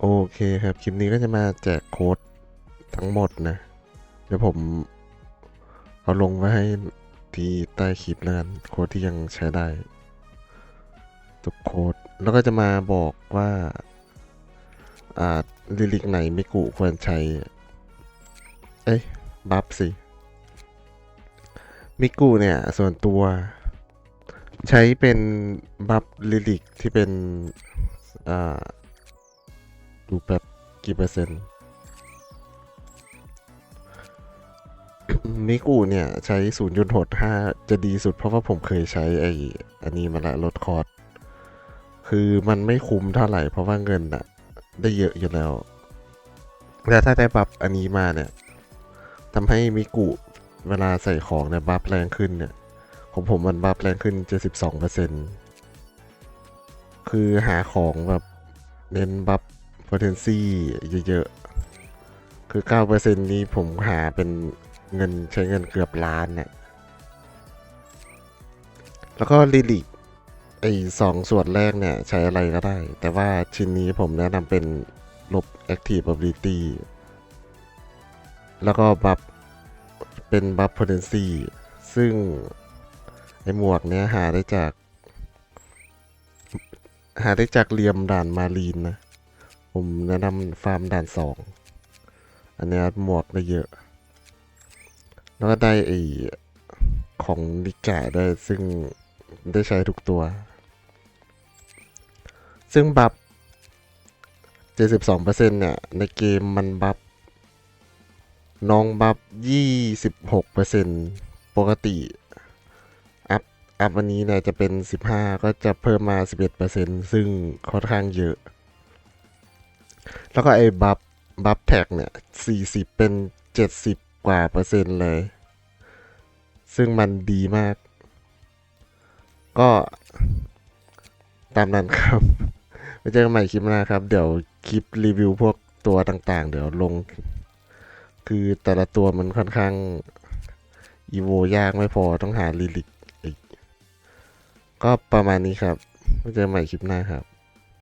โอเคครับ คลิปนี้ก็จะมาแจกโค้ดทั้งหมดนะ เดี๋ยวผมเอาลงไว้ให้ที่ใต้คลิปแล้วกันโค้ดที่ยังใช้ได้ทุกโค้ดแล้วก็จะมาบอกว่าอ่าลิลิกไหนมิกุควรใช้ เอ้ยบัฟสิมิกุเนี่ย ส่วนตัว ใช้เป็นบัฟลิลิกที่เป็น อ่า ดูแบบกี่เปอร์เซ็นต์มิกูเนี่ย ใช้0ูนย์หดห้าจะดีสุดเพราะว่าผมเคยใช้ไอ้อันนี้มาละลดคอร์สคือมันไม่คุ้มเท่าไหร่เพราะว่าเงินอะได้เยอะอยู่แล้ว แต่ถ้าได้บัฟอันนี้มาเนี่ยทำให้มิกุเวลาใส่ของเนี่ยบัฟแรงขึ้นเนี่ยของผมมันบัฟแรงขึ้น 72%คือหาของแบบเน้นบัฟ potency เยอะๆ คือ 9%นี้ผมหาเป็นเงินใช้เงินเกือบล้านเนี่ยแล้วก็ลิลิกไอ้สองส่วนแรกเนี่ย ใช้อะไรก็ได้ แต่ว่าชิ้นนี้ผมแนะนำเป็นลบ active ability แล้วก็บัฟเป็นบัฟ potency ซึ่ง ไอหมวกเนี้ยหาได้จาก หาได้จากเรียมด่านมารีนนะ ผมแนะนำฟาร์มด่านสอง อันนี้หมวกได้เยอะ แล้วก็ได้ไอของนิกะด้ซึ่งได้ใช้ทุกตัว ซึ่งบัฟ72%เนี่ย ในเกมมันบัฟน้องบัฟ26%ปกติ อัพ อัพวันนี้เนี่ยจะเป็น 15 ก็จะเพิ่มมา 11%ซึ่งค่อนข้างเยอะ แล้วก็ไอ้บัฟบัฟแท็กเนี่ย 40 เป็น 70 กว่าเปอร์เซ็นต์เลย ซึ่งมันดีมาก ก็ตามนั้นครับไว้เจอกันใหม่คลิปหน้าครับ เดี๋ยวคลิปรีวิวพวกตัวต่างๆ เดี๋ยวลง คือแต่ละตัวมันค่อนข้าง อีโวยากไม่พอต้องหาลิลิกอีก ก็ประมาณนี้ครับไว้เจอกันใหม่คลิปหน้าครับ